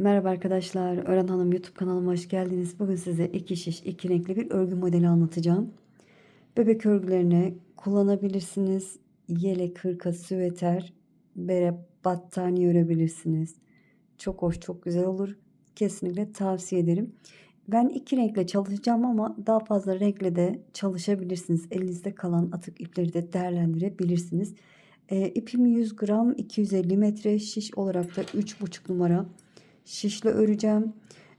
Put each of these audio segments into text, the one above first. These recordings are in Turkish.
Merhaba arkadaşlar, Ören Hanım YouTube kanalıma hoş geldiniz. Bugün size iki şiş, iki renkli bir örgü modeli anlatacağım. Bebek örgülerine kullanabilirsiniz. Yelek, hırka, süveter, bere, battaniye örebilirsiniz. Çok hoş, çok güzel olur. Kesinlikle tavsiye ederim. Ben iki renkle çalışacağım ama daha fazla renkle de çalışabilirsiniz. Elinizde kalan atık ipleri de değerlendirebilirsiniz. E, ipim 100 gram 250 metre şiş olarak da 3,5 numara şişle öreceğim.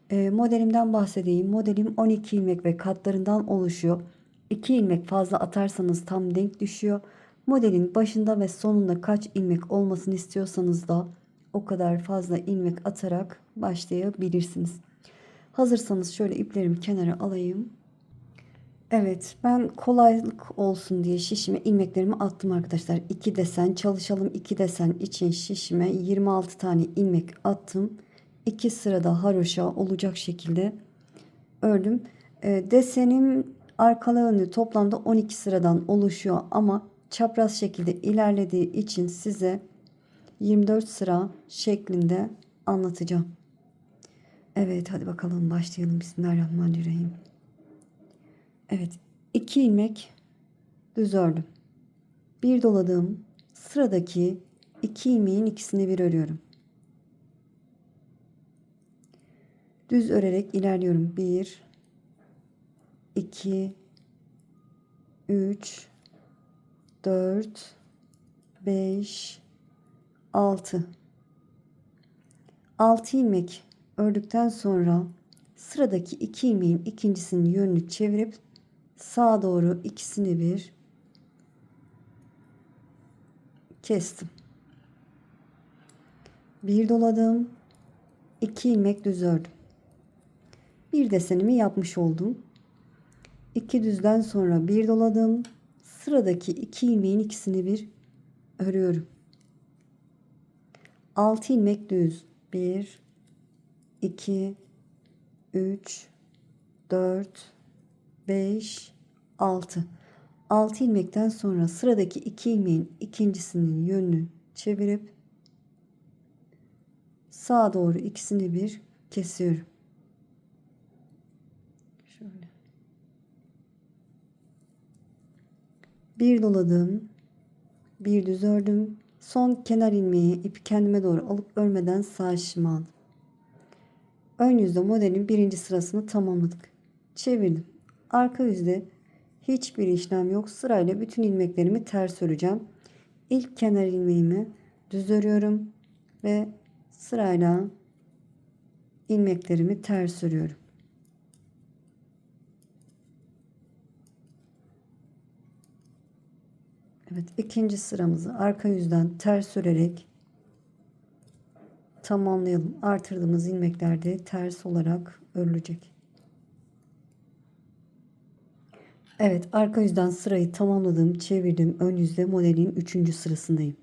E, modelimden bahsedeyim. Modelim 12 ilmek ve katlarından oluşuyor. 2 ilmek fazla atarsanız tam denk düşüyor. Modelin başında ve sonunda kaç ilmek olmasını istiyorsanız da o kadar fazla ilmek atarak başlayabilirsiniz. Hazırsanız şöyle iplerimi kenara alayım. Evet ben kolaylık olsun diye şişime ilmeklerimi attım arkadaşlar. 2 desen çalışalım 2 desen için şişime 26 tane ilmek attım. 2 sırada haroşa olacak şekilde ördüm. E, desenim arkalı önlü toplamda 12 sıradan oluşuyor ama çapraz şekilde ilerlediği için size 24 sıra şeklinde anlatacağım. Evet hadi bakalım başlayalım. Bismillahirrahmanirrahim. Evet 2 ilmek düz ördüm. Bir doladığım sıradaki 2 ilmeğin ikisini bir örüyorum. Düz örerek ilerliyorum. 1 2 3 4 5 6 6 ilmek ördükten sonra sıradaki 2 ilmeğin ikincisinin yönünü çevirip sağa doğru ikisini bir kestim. Bir doladım. 2 ilmek düz ördüm. Bir desenimi yapmış oldum. 2 düzden sonra bir doladım. Sıradaki 2 ilmeğin ikisini bir örüyorum. 6 ilmek düz. 1 2 3 4 5 6 6 ilmekten sonra sıradaki 2 ilmeğin ikincisinin yönünü çevirip sağa doğru ikisini bir kesiyorum. Şöyle. Bir doladım. Bir düz ördüm. Son kenar ilmeği ipi kendime doğru alıp örmeden sağ şişime aldım. Ön yüzde modelin birinci sırasını tamamladık. Çevirdim. Arka yüzde hiçbir işlem yok. Sırayla bütün ilmeklerimi ters öreceğim. İlk kenar ilmeğimi düz örüyorum ve sırayla ilmeklerimi ters örüyorum. Evet ikinci sıramızı arka yüzden ters örerek tamamlayalım. Artırdığımız ilmekler de ters olarak örülecek. Evet arka yüzden sırayı tamamladım. Çevirdim. Ön yüzde modelin 3. sırasındayım.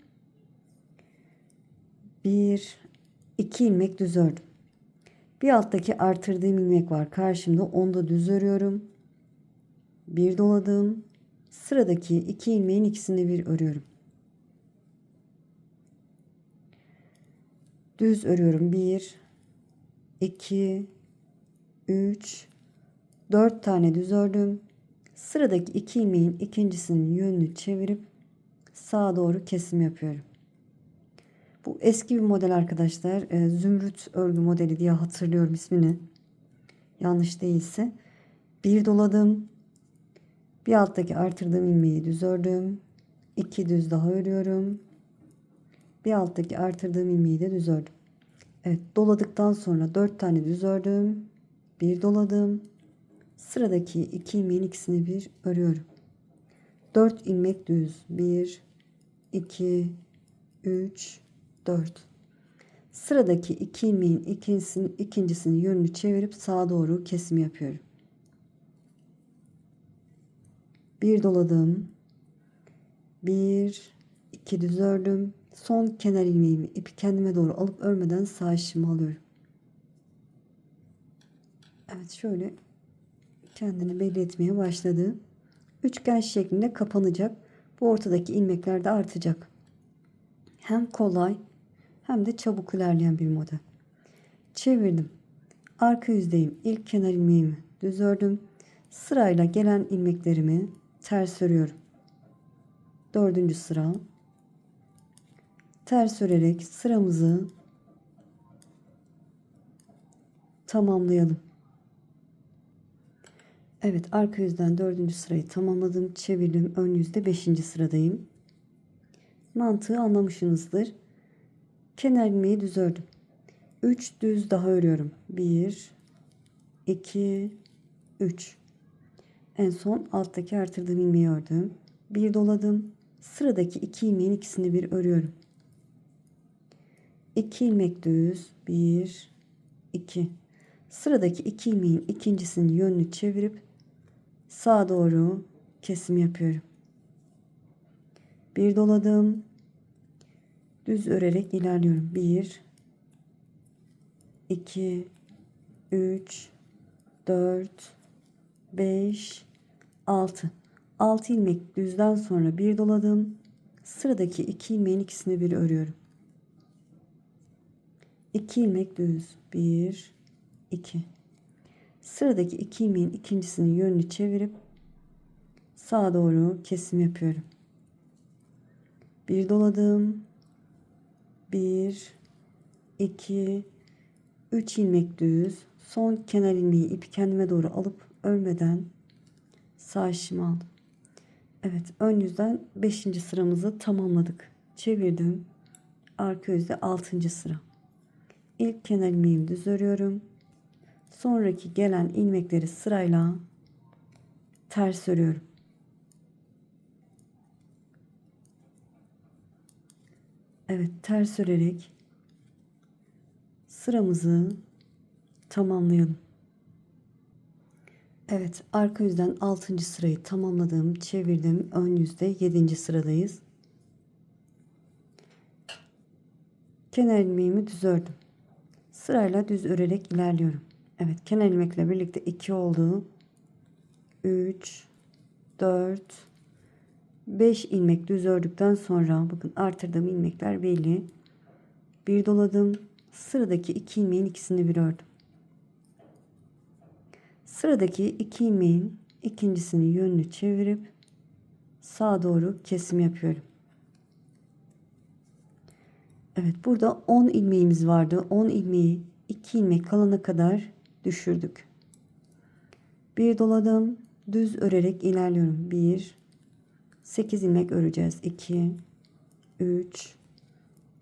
1 2 ilmek düz ördüm. Bir alttaki artırdığım ilmek var. Karşımda onu da düz örüyorum. Bir doladım. Sıradaki iki ilmeğin ikisini bir örüyorum. Düz örüyorum. 1 2 3 4 tane düz ördüm. Sıradaki iki ilmeğin ikincisinin yönünü çevirip sağa doğru kesim yapıyorum. Bu eski bir model arkadaşlar. E, zümrüt örgü modeli diye hatırlıyorum ismini. Yanlış değilse. Bir doladım. Bir alttaki artırdığım ilmeği düz ördüm. İki düz daha örüyorum. Bir alttaki artırdığım ilmeği de düz ördüm. Evet doladıktan sonra dört tane düz ördüm. Bir doladım. Sıradaki iki ilmeğin ikisini bir örüyorum. Dört ilmek düz. Bir, iki, üç, dört. Sıradaki iki ilmeğin ikincisinin, ikincisinin yönünü çevirip sağa doğru kesim yapıyorum. Bir doladım. Bir, iki düz ördüm. Son kenar ilmeğimi ipi kendime doğru alıp örmeden sağ şişimi alıyorum. Evet şöyle kendini belli etmeye başladı. Üçgen şeklinde kapanacak. Bu ortadaki ilmekler de artacak. Hem kolay hem de çabuk ilerleyen bir model. çevirdim. Arka yüzdeyim. İlk kenar ilmeğimi düz ördüm. Sırayla gelen ilmeklerimi ters örüyorum. Dördüncü sıra. Ters örerek sıramızı tamamlayalım. Evet arka yüzden dördüncü sırayı tamamladım. Çevirdim. Ön yüzde beşinci sıradayım. Mantığı anlamışsınızdır. Kenar ilmeği düz ördüm. 3 düz daha örüyorum. 1 2 3 En son alttaki artırdığım ilmeği ördüm. Bir doladım. Sıradaki iki ilmeğin ikisini bir örüyorum. 2 ilmek düz. 1 2 Sıradaki iki ilmeğin ikincisinin yönünü çevirip sağa doğru kesim yapıyorum. Bir doladım. Düz örerek ilerliyorum. 1 2 3 4 5 6 6 ilmek düzden sonra bir doladım. Sıradaki iki ilmeğin ikisini bir örüyorum. 2 ilmek düz. 1 2 Sıradaki iki ilmeğin ikincisinin yönünü çevirip sağa doğru kesim yapıyorum. Bir doladım. 1 2 3 ilmek düz. Son kenar ilmeği ipi kendime doğru alıp örmeden sağ işimi aldım. Evet ön yüzden 5. sıramızı tamamladık. Çevirdim. Arka yüzde 6. sıra. İlk kenar ilmeğimi düz örüyorum. Sonraki gelen ilmekleri sırayla ters örüyorum. Evet ters örerek sıramızı tamamlayalım. Evet arka yüzden 6. sırayı tamamladım. Çevirdim. Ön yüzde 7. sıradayız. Kenar ilmeğimi düz ördüm. Sırayla düz örerek ilerliyorum. Evet kenar ilmekle birlikte 2 oldu. 3 4 5 ilmek düz ördükten sonra bakın artırdığım ilmekler belli. Bir doladım. Sıradaki iki ilmeğin ikisini bir ördüm. Sıradaki iki ilmeğin ikincisini yönünü çevirip sağa doğru kesim yapıyorum. Evet burada 10 ilmeğimiz vardı. 10 ilmeği 2 ilmek kalana kadar düşürdük. Bir doladım. Düz örerek ilerliyorum. 1 8 ilmek öreceğiz. 2 3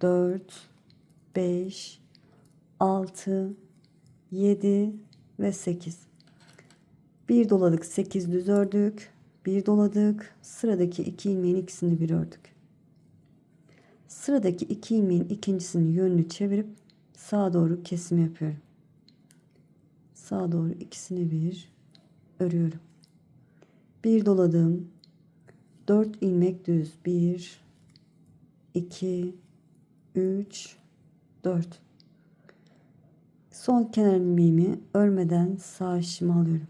4 5 6 7 ve 8 bir doladık 8 düz ördük. Bir doladık sıradaki iki ilmeğin ikisini bir ördük. Sıradaki iki ilmeğin ikincisini yönünü çevirip sağa doğru kesim yapıyorum. Sağa doğru ikisini bir örüyorum. Bir doladım 4 ilmek düz. 1 2 3 4 son kenar ilmeğimi örmeden sağ işimi alıyorum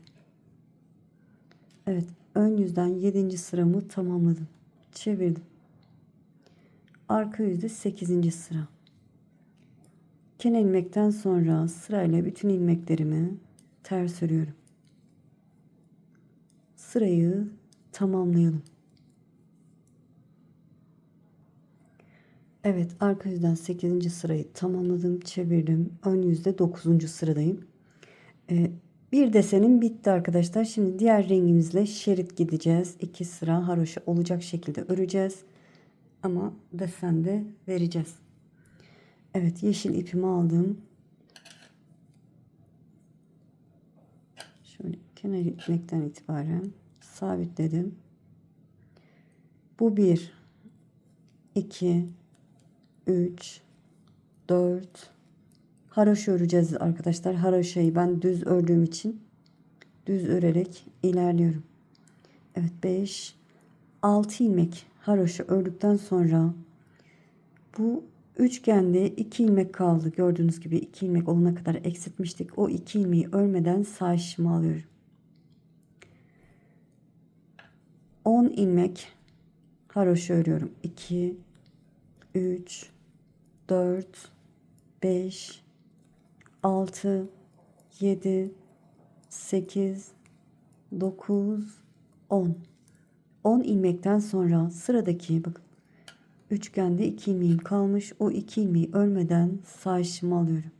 Evet ön yüzden 7. sıramı tamamladım çevirdim arka yüzde 8. sıra kenar ilmekten sonra sırayla bütün ilmeklerimi ters örüyorum sırayı tamamlayalım Evet arka yüzden 8. sırayı tamamladım çevirdim ön yüzde 9. sıradayım ee, bir desenim bitti arkadaşlar. Şimdi diğer rengimizle şerit gideceğiz. 2 sıra haroşa olacak şekilde öreceğiz. Ama desen de vereceğiz. Evet yeşil ipimi aldım. Şöyle kenar ilmekten itibaren sabitledim. Bu bir 2 3 4 haroşa öreceğiz arkadaşlar. Haroşayı ben düz ördüğüm için düz örerek ilerliyorum. Evet 5 6 ilmek haroşa ördükten sonra bu üçgende 2 ilmek kaldı. Gördüğünüz gibi 2 ilmek olana kadar eksiltmiştik. O 2 ilmeği örmeden sağ işimi alıyorum. 10 ilmek haroşa örüyorum. 2 3 4 5 6 7 8 9 10 10 ilmekten sonra sıradaki bakın üçgende 2 ilmeğim kalmış. O 2 ilmeği örmeden sağ alıyorum.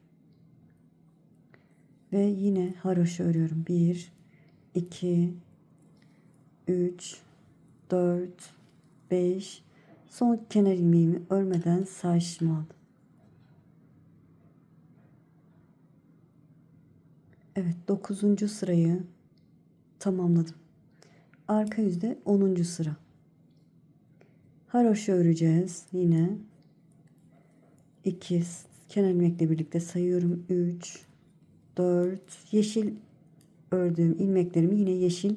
Ve yine haroşa örüyorum. 1 2 3 4 5 son kenar ilmeğimi örmeden sağ aldım. Evet 9. sırayı tamamladım. Arka yüzde 10. sıra. Haroşa öreceğiz. Yine 2 kenar ilmekle birlikte sayıyorum. 3 4 yeşil ördüğüm ilmeklerimi yine yeşil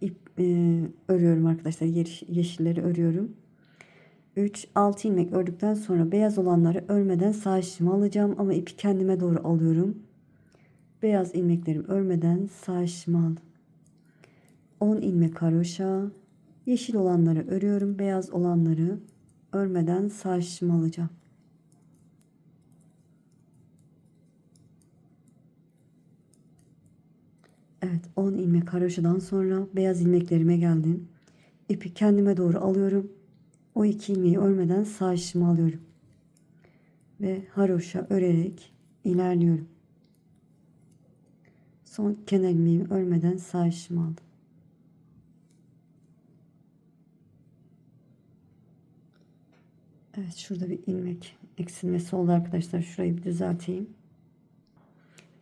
ip e, örüyorum arkadaşlar. Yeş, yeşilleri örüyorum. 3 6 ilmek ördükten sonra beyaz olanları örmeden sağ işimi alacağım ama ipi kendime doğru alıyorum. Beyaz ilmeklerimi örmeden sağ işimi aldım. 10 ilmek haroşa. Yeşil olanları örüyorum. Beyaz olanları örmeden sağ alacağım. Evet 10 ilmek haroşadan sonra beyaz ilmeklerime geldim. İpi kendime doğru alıyorum. O iki ilmeği örmeden sağ alıyorum. Ve haroşa örerek ilerliyorum. Son kenar ilmeğimi örmeden sağ aldım. Evet şurada bir ilmek eksilmesi oldu arkadaşlar. Şurayı bir düzelteyim.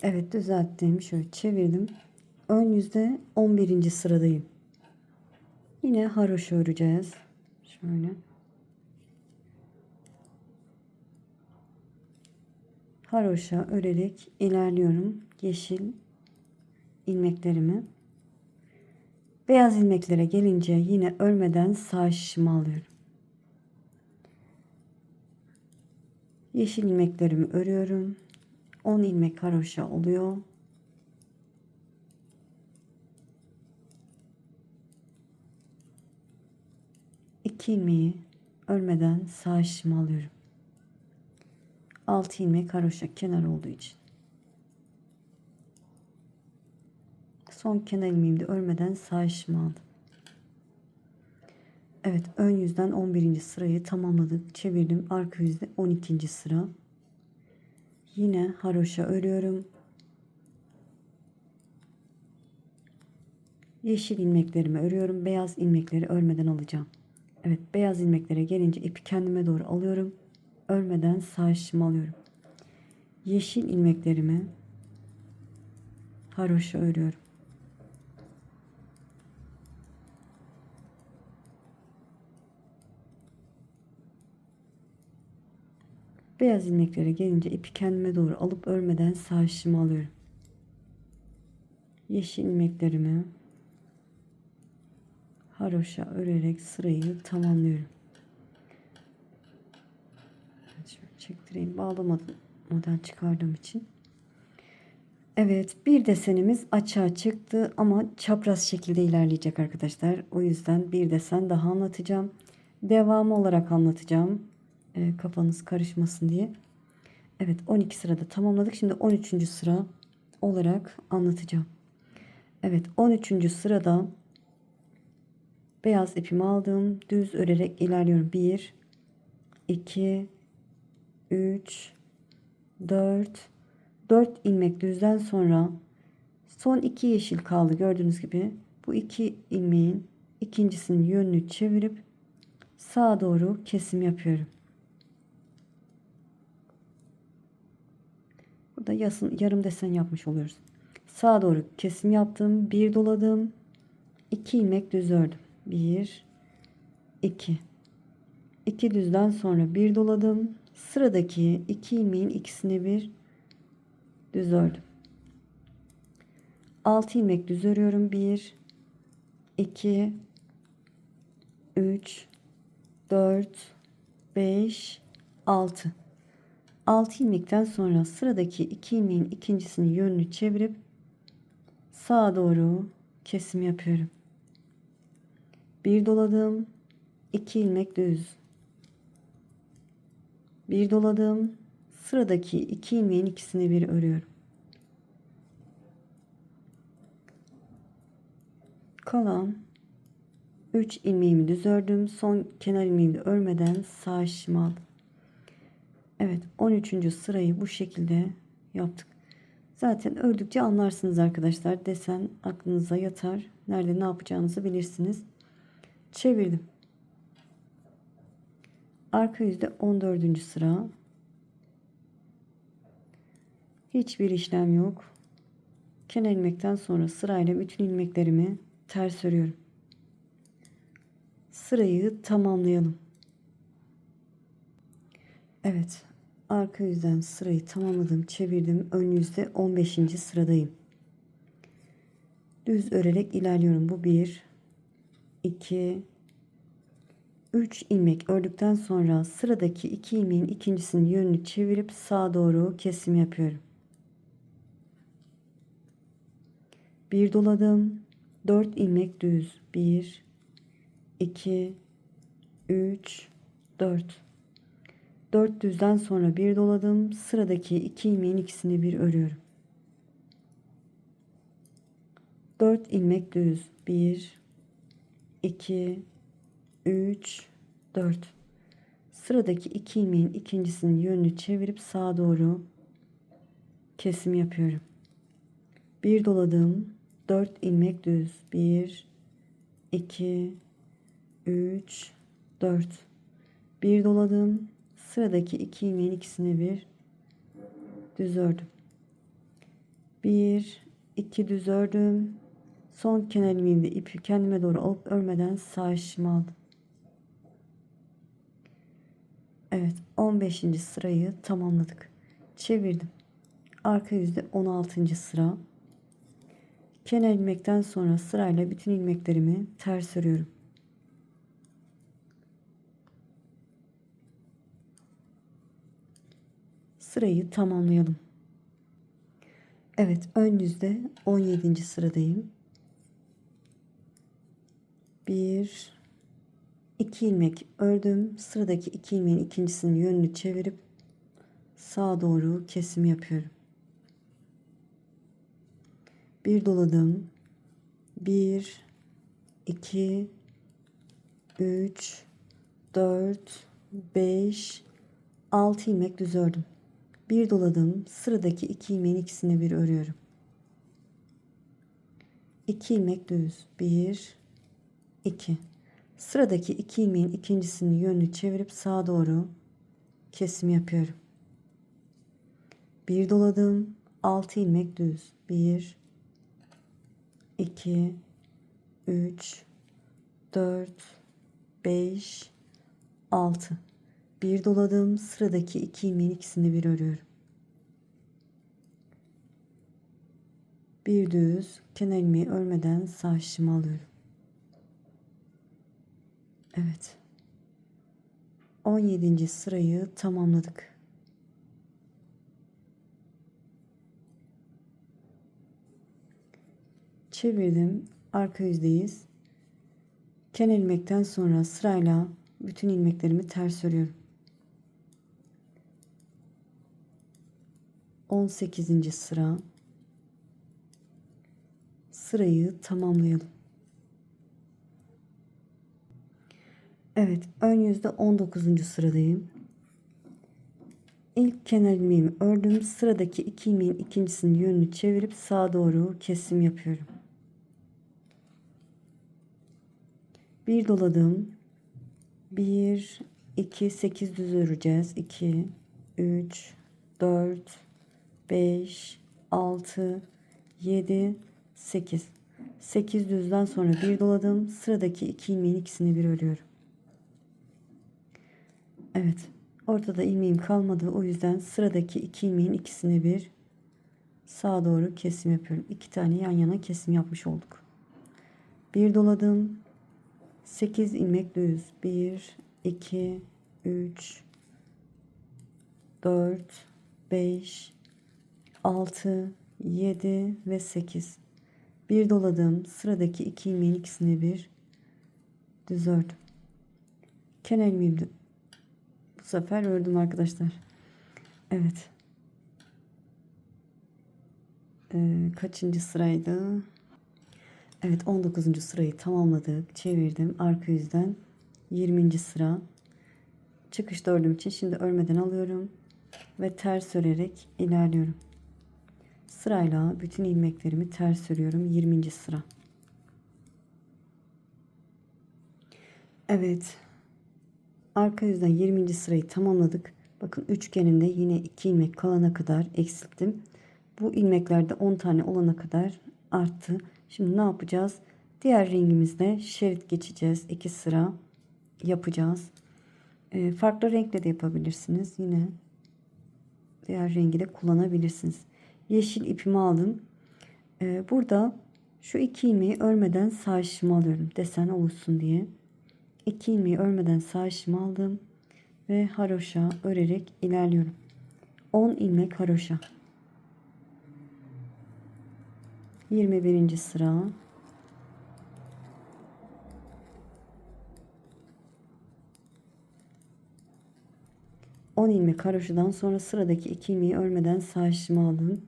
Evet düzelttim. Şöyle çevirdim. Ön yüzde 11. sıradayım. Yine haroşa öreceğiz. Şöyle. Haroşa örerek ilerliyorum. Yeşil ilmeklerimi. Beyaz ilmeklere gelince yine örmeden sağ şişimi alıyorum. Yeşil ilmeklerimi örüyorum. 10 ilmek haroşa oluyor. İki ilmeği örmeden sağ şişimi alıyorum. 6 ilmek haroşa kenar olduğu için. Son kenar ilmeğimi de örmeden sağ aldım. Evet ön yüzden 11. sırayı tamamladık. Çevirdim. Arka yüzde 12. sıra. Yine haroşa örüyorum. Yeşil ilmeklerimi örüyorum. Beyaz ilmekleri örmeden alacağım. Evet beyaz ilmeklere gelince ipi kendime doğru alıyorum. Örmeden sağ alıyorum. Yeşil ilmeklerimi haroşa örüyorum. Beyaz ilmeklere gelince ipi kendime doğru alıp örmeden sağ işimi alıyorum. Yeşil ilmeklerimi haroşa örerek sırayı tamamlıyorum. Şöyle çektireyim. Bağlamadım model çıkardığım için. Evet bir desenimiz açığa çıktı ama çapraz şekilde ilerleyecek arkadaşlar. O yüzden bir desen daha anlatacağım. Devamı olarak anlatacağım e, kafanız karışmasın diye. Evet 12 sırada tamamladık. Şimdi 13. sıra olarak anlatacağım. Evet 13. sırada beyaz ipimi aldım. Düz örerek ilerliyorum. 1 2 3 4 4 ilmek düzden sonra son iki yeşil kaldı gördüğünüz gibi. Bu iki ilmeğin ikincisinin yönünü çevirip sağa doğru kesim yapıyorum. Burada yasın, yarım desen yapmış oluyoruz. Sağa doğru kesim yaptım. Bir doladım. iki ilmek düz ördüm. Bir, iki. İki düzden sonra bir doladım. Sıradaki iki ilmeğin ikisini bir düz ördüm. Altı ilmek düz örüyorum. Bir, iki, üç, dört, beş, altı. 6 ilmekten sonra sıradaki 2 ilmeğin ikincisini yönünü çevirip sağa doğru kesim yapıyorum. Bir doladım. 2 ilmek düz. Bir doladım. Sıradaki iki ilmeğin ikisini bir örüyorum. Kalan 3 ilmeğimi düz ördüm. Son kenar ilmeğimi de örmeden sağ işimi aldım. Evet 13. sırayı bu şekilde yaptık. Zaten ördükçe anlarsınız arkadaşlar. Desen aklınıza yatar. Nerede ne yapacağınızı bilirsiniz. Çevirdim. Arka yüzde 14. sıra. Hiçbir işlem yok. Kenar ilmekten sonra sırayla bütün ilmeklerimi ters örüyorum. Sırayı tamamlayalım. Evet. Arka yüzden sırayı tamamladım. Çevirdim. Ön yüzde 15. sıradayım. Düz örerek ilerliyorum. Bu 1 2 3 ilmek ördükten sonra sıradaki 2 ilmeğin ikincisinin yönünü çevirip sağa doğru kesim yapıyorum. Bir doladım. 4 ilmek düz. 1 2 3 4 4 düzden sonra bir doladım. Sıradaki 2 ilmeğin ikisini bir örüyorum. 4 ilmek düz. 1 2 3 4 Sıradaki 2 ilmeğin ikincisinin yönünü çevirip sağa doğru kesim yapıyorum. Bir doladım. 4 ilmek düz. 1 2 3 4 bir doladım. Sıradaki iki ilmeğin ikisini bir düz ördüm. Bir, iki düz ördüm. Son kenar ilmeğimde ipi kendime doğru alıp örmeden sağ işimi aldım. Evet 15. sırayı tamamladık. Çevirdim. Arka yüzde 16. sıra. Kenar ilmekten sonra sırayla bütün ilmeklerimi ters örüyorum. Sırayı tamamlayalım. Evet ön yüzde 17. sıradayım. 1 2 ilmek ördüm. Sıradaki 2 ilmeğin ikincisinin yönünü çevirip sağa doğru kesim yapıyorum. Bir doladım. 1 2 3 4 5 6 ilmek düz ördüm. Bir doladım. Sıradaki iki ilmeğin ikisini bir örüyorum. 2 ilmek düz. 1 2 Sıradaki iki ilmeğin ikincisini yönünü çevirip sağa doğru kesim yapıyorum. Bir doladım. 6 ilmek düz. 1 2 3 4 5 6 bir doladım. Sıradaki iki ilmeğin ikisini bir örüyorum. Bir düz kenar ilmeği örmeden sağ şişimi alıyorum. Evet. 17. sırayı tamamladık. Çevirdim. Arka yüzdeyiz. Kenar ilmekten sonra sırayla bütün ilmeklerimi ters örüyorum. 18. sıra sırayı tamamlayalım. Evet, ön yüzde 19. sıradayım. İlk kenar ilmeğimi ördüm. Sıradaki iki ilmeğin ikincisinin yönünü çevirip sağa doğru kesim yapıyorum. Bir doladım. 1 2 8 düz öreceğiz. 2 3 4 5, 6, 7, 8. 8 düzden sonra bir doladım. Sıradaki iki ilmeğin ikisini bir örüyorum. Evet. Ortada ilmeğim kalmadı. O yüzden sıradaki iki ilmeğin ikisini bir sağa doğru kesim yapıyorum. İki tane yan yana kesim yapmış olduk. Bir doladım. 8 ilmek düz. 1, 2, 3, 4, 5, 6, 7 ve 8. Bir doladım. Sıradaki iki ilmeğin ikisini bir düz ördüm. Kenar ilmeğimi bu sefer ördüm arkadaşlar. Evet. Ee, kaçıncı sıraydı? Evet 19. sırayı tamamladık. Çevirdim arka yüzden 20. sıra. Çıkışta ördüğüm için şimdi örmeden alıyorum ve ters örerek ilerliyorum. Sırayla bütün ilmeklerimi ters örüyorum 20. sıra. Evet. Arka yüzden 20. sırayı tamamladık. Bakın üçgeninde yine 2 ilmek kalana kadar eksilttim. Bu ilmeklerde 10 tane olana kadar arttı. Şimdi ne yapacağız? Diğer rengimizde şerit geçeceğiz. 2 sıra yapacağız. E, farklı renkle de yapabilirsiniz. Yine diğer rengi de kullanabilirsiniz. Yeşil ipimi aldım. E, burada şu iki ilmeği örmeden sağ alıyorum. Desen oluşsun diye. İki ilmeği örmeden sağ aldım. Ve haroşa örerek ilerliyorum. 10 ilmek haroşa. 21. sıra. On ilmek haroşadan sonra sıradaki iki ilmeği örmeden sağ aldım.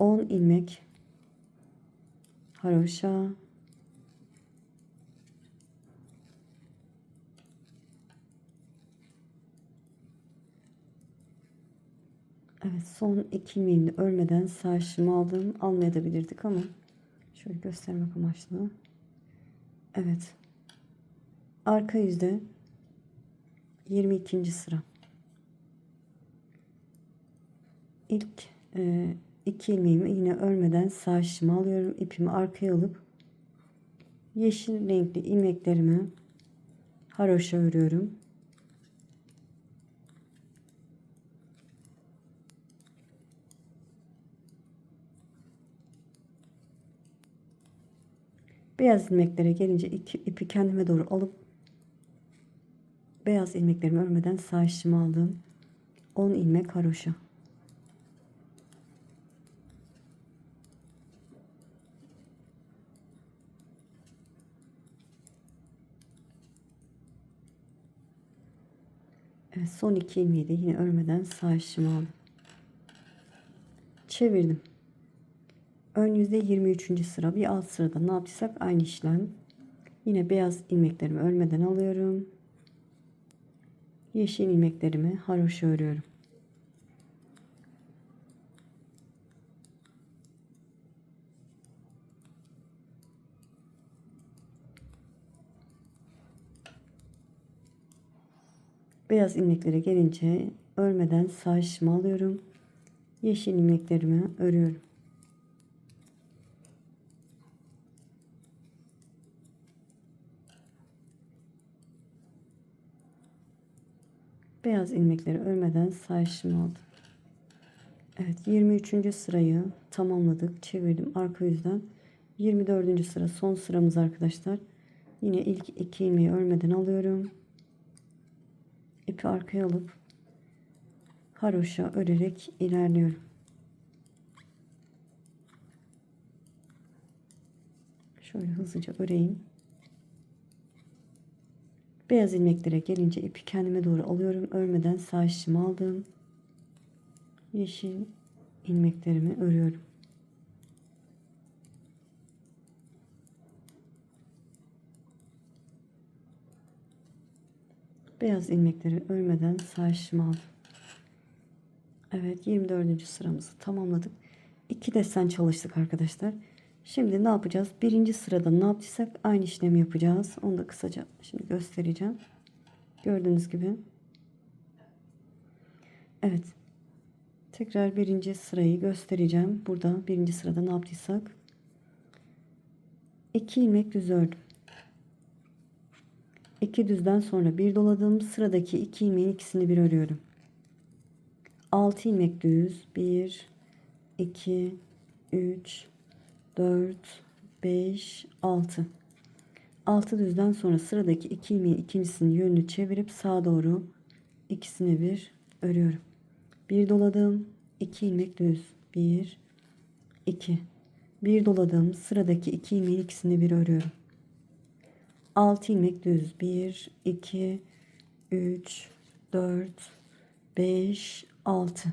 10 ilmek haroşa Evet son iki ilmeğini örmeden şişimi aldım. Almayabilirdik ama şöyle göstermek amaçlı. Evet. Arka yüzde 22. sıra. İlk e, iki ilmeğimi yine örmeden sağ alıyorum. İpimi arkaya alıp yeşil renkli ilmeklerimi haroşa örüyorum. Beyaz ilmeklere gelince iki, ipi kendime doğru alıp beyaz ilmeklerimi örmeden sağ aldım. 10 ilmek haroşa. Evet, son iki ilmeği de yine örmeden sağ aldım. Çevirdim. Ön yüzde 23. sıra. Bir alt sırada ne yaptıysak aynı işlem. Yine beyaz ilmeklerimi örmeden alıyorum. Yeşil ilmeklerimi haroşa örüyorum. Beyaz ilmeklere gelince örmeden şişimi alıyorum. Yeşil ilmeklerimi örüyorum. Beyaz ilmekleri örmeden şişimi aldım. Evet 23. sırayı tamamladık. Çevirdim arka yüzden. 24. sıra son sıramız arkadaşlar. Yine ilk iki ilmeği örmeden alıyorum. İpi arkaya alıp haroşa örerek ilerliyorum. Şöyle hızlıca öreyim. Beyaz ilmeklere gelince ipi kendime doğru alıyorum. Örmeden sağ şişimi aldım. Yeşil ilmeklerimi örüyorum. Beyaz ilmekleri örmeden sağ şişimi aldım. Evet 24. sıramızı tamamladık. İki desen çalıştık arkadaşlar. Şimdi ne yapacağız? Birinci sırada ne yaptıysak aynı işlemi yapacağız. Onu da kısaca şimdi göstereceğim. Gördüğünüz gibi. Evet. Tekrar birinci sırayı göstereceğim. Burada birinci sırada ne yaptıysak. 2 ilmek düz ördüm. 2 düzden sonra bir doladım. Sıradaki 2 ilmeğin ikisini bir örüyorum. 6 ilmek düz. 1 2 3 4, 5, 6. 6 düzden sonra sıradaki iki ilmeğin ikincisinin yönünü çevirip sağa doğru ikisini bir örüyorum. Bir doladım, iki ilmek düz. 1, 2. Bir doladım, sıradaki iki ilmeğin ikisini bir örüyorum. 6 ilmek düz. 1, 2, 3, 4, 5, 6.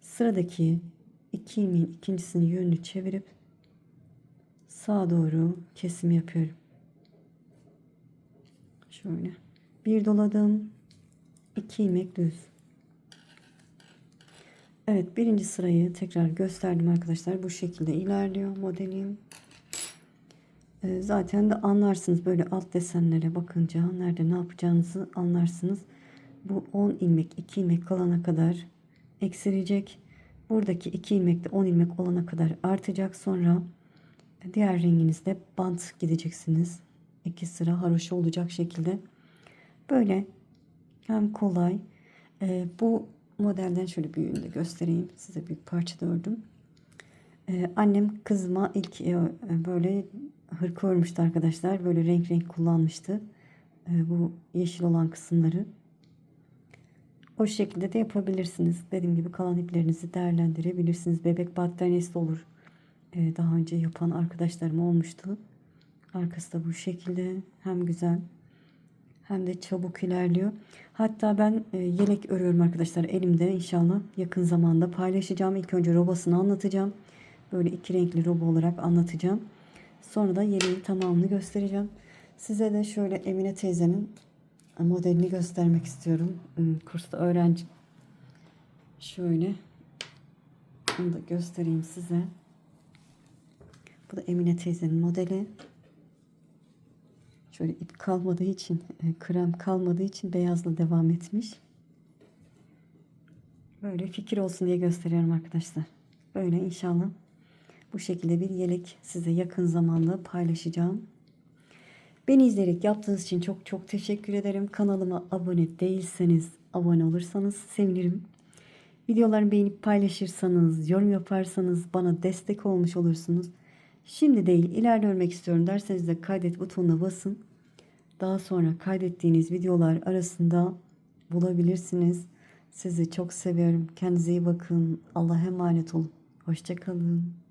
Sıradaki iki ilmeğin ikincisini yönünü çevirip sağa doğru kesim yapıyorum. Şöyle. Bir doladım. 2 ilmek düz. Evet birinci sırayı tekrar gösterdim arkadaşlar. Bu şekilde ilerliyor modelim. Ee, zaten de anlarsınız böyle alt desenlere bakınca nerede ne yapacağınızı anlarsınız. Bu 10 ilmek 2 ilmek kalana kadar eksilecek. Buradaki 2 ilmek de 10 ilmek olana kadar artacak. Sonra diğer renginizde bant gideceksiniz. İki sıra haroşa olacak şekilde. Böyle hem kolay. Ee, bu modelden şöyle büyüğünü de göstereyim. Size büyük parça da ördüm. Ee, annem kızıma ilk e, böyle hırka örmüştü arkadaşlar. Böyle renk renk kullanmıştı. Ee, bu yeşil olan kısımları. O şekilde de yapabilirsiniz. Dediğim gibi kalan iplerinizi değerlendirebilirsiniz. Bebek battaniyesi olur. Ee, daha önce yapan arkadaşlarım olmuştu. Arkası da bu şekilde. Hem güzel hem de çabuk ilerliyor. Hatta ben e, yelek örüyorum arkadaşlar elimde inşallah yakın zamanda paylaşacağım. İlk önce robasını anlatacağım. Böyle iki renkli roba olarak anlatacağım. Sonra da yeleğin tamamını göstereceğim. Size de şöyle Emine teyzenin modelini göstermek istiyorum. Hmm, Kursta öğrenci. Şöyle. Onu da göstereyim size. Bu da Emine teyzenin modeli. Şöyle ip kalmadığı için, e, krem kalmadığı için beyazla devam etmiş. Böyle fikir olsun diye gösteriyorum arkadaşlar. Böyle inşallah bu şekilde bir yelek size yakın zamanda paylaşacağım. Beni izleyerek yaptığınız için çok çok teşekkür ederim. Kanalıma abone değilseniz abone olursanız sevinirim. Videolarımı beğenip paylaşırsanız, yorum yaparsanız bana destek olmuş olursunuz. Şimdi değil ileride örmek istiyorum derseniz de kaydet butonuna basın. Daha sonra kaydettiğiniz videolar arasında bulabilirsiniz. Sizi çok seviyorum. Kendinize iyi bakın. Allah'a emanet olun. Hoşçakalın.